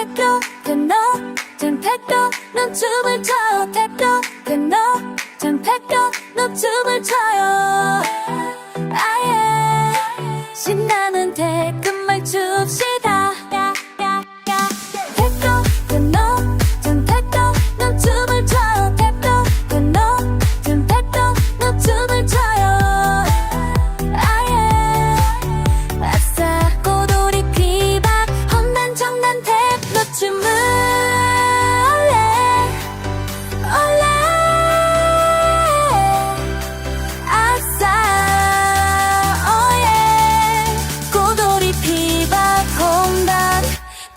택도 그너. 전 택도 넌 춤을 춰요. 택도 그너. 전 택도 넌 춤을 춰요. 아예. 신나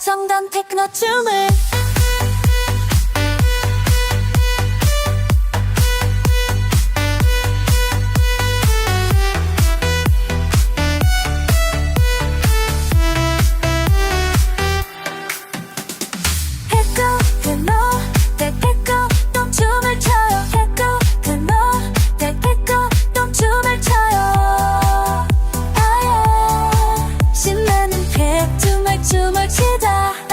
성던 테크노 춤을 숨을 쉬다.